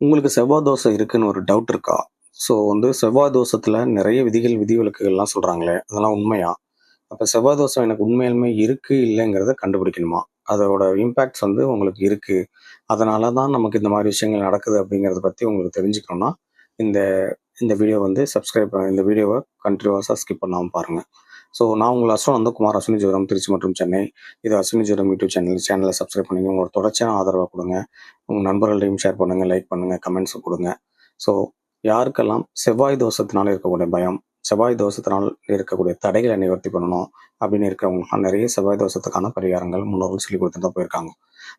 உங்களுக்கு செவ்வாய் தோசை இருக்குன்னு ஒரு டவுட் இருக்கா? ஸோ வந்து செவ்வாய் தோசத்தில் நிறைய விதிகள் விதிவிலக்குகள்லாம் சொல்கிறாங்களே அதெல்லாம் உண்மையா? அப்போ செவ்வாய் தோசை எனக்கு உண்மையிலுமே இருக்குது இல்லைங்கிறத கண்டுபிடிக்கணுமா? அதோட இம்பேக்ட்ஸ் வந்து உங்களுக்கு இருக்குது அதனால தான் நமக்கு இந்த மாதிரி விஷயங்கள் நடக்குது அப்படிங்கிறத பற்றி உங்களுக்கு தெரிஞ்சுக்கணும்னா இந்த இந்த வீடியோ வந்து சப்ஸ்கிரைப் இந்த வீடியோவை கண்டினியூஸாக ஸ்கிப் பண்ணாமல் பாருங்கள் ஸோ நான் உங்கள் அஸ்வன் வந்து குமார் அஸ்வினி ஜோரம் திருச்சி மற்றும் சென்னை. இது அஸ்வினி ஜோரம் யூடியூப் சேனல் சேனலை சப்ஸ்கிரைப் பண்ணுங்கள் உங்களோட தொடர்ச்சியான ஆதரவை கொடுங்க. உங்கள் நண்பர்களையும் ஷேர் பண்ணுங்கள் லைக் பண்ணுங்கள் கமெண்ட்ஸ் கொடுங்க. ஸோ யாருக்கெல்லாம் செவ்வாய் தோஷத்தினால இருக்கக்கூடிய பயம் செவ்வாய் தோஷத்தினால் இருக்கக்கூடிய தடைகளை நிவர்த்தி பண்ணணும் அப்படின்னு இருக்கிறவங்க நிறைய செவ்வாய் தோஷத்துக்கான பரிகாரங்கள் முன்னோர்கள் சொல்லி கொடுத்துட்டு தான் போயிருக்காங்க.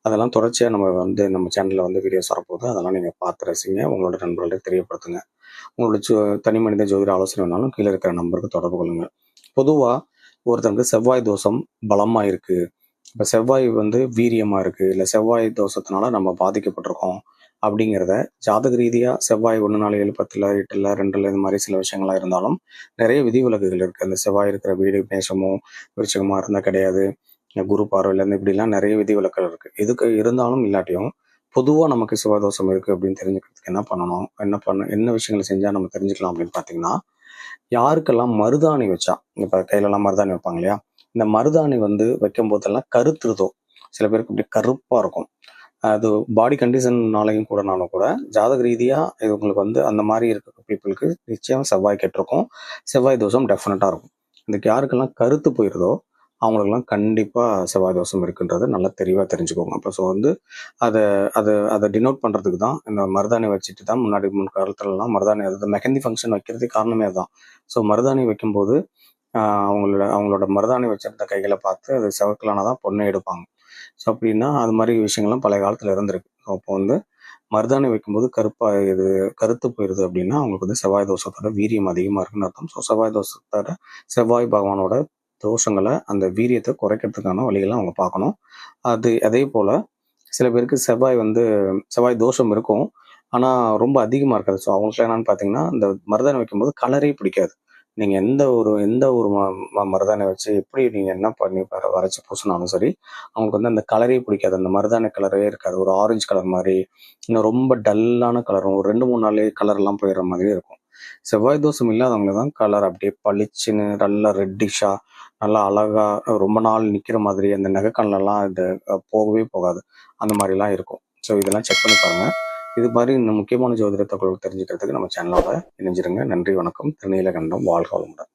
அதெல்லாம் தொடர்ச்சியாக நம்ம வந்து நம்ம சேனலில் வந்து வீடியோஸ் வரப்போகுது. அதெல்லாம் நீங்கள் பார்த்து ரசிங்க. உங்களோட நண்பர்களுக்கு தெரியப்படுத்துங்க. உங்களோட ஜோ தனி மனித ஜோதிட ஆலோசனை வேணாலும் கீழே இருக்கிற நம்பருக்கு தொடர்பு கொள்ளுங்கள் பொதுவாக ஒருத்தருக்கு செவ்வாய் தோஷம் பலமாக இருக்குது இப்போ செவ்வாய் வந்து வீரியமாக இருக்குது இல்லை செவ்வாய் தோஷத்தினால நம்ம பாதிக்கப்பட்டிருக்கோம். அப்படிங்கிறத ஜாதக ரீதியாக செவ்வாய் ஒன்று நாலு ஏழு பத்தில் எட்டில் ரெண்டில் இந்த மாதிரி சில விஷயங்களாக இருந்தாலும் நிறைய விதிவிலக்குகள் இருக்குது அந்த செவ்வாய் இருக்கிற வீடு மேஷமோ விருச்சகமாக இருந்தால் கிடையாது. குரு பார்வையிலேருந்து இப்படிலாம் நிறைய விதிவிலக்குகள் இருக்குது இதுக்கு இருந்தாலும் இல்லாட்டியும் பொதுவாக நமக்கு சிவதோஷம் இருக்குது அப்படின்னு தெரிஞ்சுக்கிறதுக்கு என்ன பண்ணணும்? என்ன பண்ண என்ன விஷயங்களை செஞ்சால் நம்ம தெரிஞ்சுக்கலாம் அப்படின்னு பார்த்தீங்கன்னா யாருக்கெல்லாம் மருதாணி வச்சா இப்போ கையிலலாம் மருதாணி வைப்பாங்க இல்லையா? இந்த மருதாணி வந்து வைக்கும் போதெல்லாம் கருத்துருதோ சில பேருக்கு இப்படி கருப்பாக இருக்கும். அது பாடி கண்டிஷன்னாலையும் கூட நானும் கூட ஜாதக ரீதியாக இது உங்களுக்கு வந்து அந்த மாதிரி இருக்க பீப்புளுக்கு நிச்சயம் செவ்வாய் கெட்டிருக்கும். செவ்வாய் தோஷம் டெஃபினட்டாக இருக்கும். இதுக்கு யாருக்கெல்லாம் கருத்து போயிருதோ அவங்களுக்கெல்லாம் கண்டிப்பாக செவ்வாய் தோஷம் இருக்குன்றது நல்லா தெளிவாக தெரிஞ்சுக்கோங்க. அப்போ ஸோ வந்து அதை அதை அதை டினோட் பண்ணுறதுக்கு தான் இந்த மருதாணி வச்சுட்டு தான் முன்னாடி முன் காலத்துலலாம் மருதாணி அதாவது மெஹந்தி ஃபங்க்ஷன் வைக்கிறதுக்கு காரணமே அதுதான் ஸோ மருதாணி வைக்கும்போது அவங்களோட அவங்களோட மருதாணி வச்சிருந்த கைகளை பார்த்து அது செவக்கலான தான் பொண்ணை எடுப்பாங்க. ஸோ அப்படின்னா அது மாதிரி விஷயங்கள்லாம் பழைய காலத்தில் இருந்திருக்கு. ஸோ அப்போ வந்து மருதாணி வைக்கும்போது கருப்பாக இது கருத்து போயிடுது அப்படின்னா அவங்களுக்கு வந்து செவ்வாய் தோஷத்தோட வீரியம் அதிகமாக இருக்குன்னு அர்த்தம். ஸோ செவ்வாய் தோஷத்தோட செவ்வாய் பகவானோட தோஷங்களை அந்த வீரியத்தை குறைக்கிறதுக்கான வழிகளை அவங்க பார்க்கணும். அது அதே போல் சில பேருக்கு செவ்வாய் வந்து செவ்வாய் தோஷம் இருக்கும். ஆனால் ரொம்ப அதிகமாக இருக்காது ஸோ அவங்களுக்கு என்னன்னு பார்த்தீங்கன்னா இந்த மருதாணி வைக்கும்போது கலரே பிடிக்காது. நீங்கள் எந்த ஒரு எந்த ஒரு ம மருதானை வச்சு எப்படி நீங்கள் என்ன பண்ணி வர வரைச்சி பூசினாலும் சரி அவங்களுக்கு வந்து அந்த கலரே பிடிக்காது. அந்த மருதான கலரே இருக்காது. ஒரு ஆரஞ்சு கலர் மாதிரி இன்னும் ரொம்ப டல்லான கலரும் ஒரு ரெண்டு மூணு நாளே கலர்லாம் போயிடுற மாதிரி இருக்கும். செவ்வாய் தோஷம் இல்லாதவங்களை தான் கலர் அப்படியே பளிச்சுன்னு நல்லா ரெட்டிஷாக நல்லா அழகாக ரொம்ப நாள் நிற்கிற மாதிரி அந்த நகைக்கண்ணெல்லாம் இது போகவே போகாது. அந்த மாதிரிலாம் இருக்கும். ஸோ இதெல்லாம் செக் பண்ணி பாருங்கள் இது மாதிரி இன்னும் முக்கியமான ஜோதிட தகவல் தெரிஞ்சுக்கிறதுக்கு நம்ம சேனலோட இணைஞ்சிருங்க. நன்றி வணக்கம். திருநீலகண்டம் வாழ்க வளமுடன்.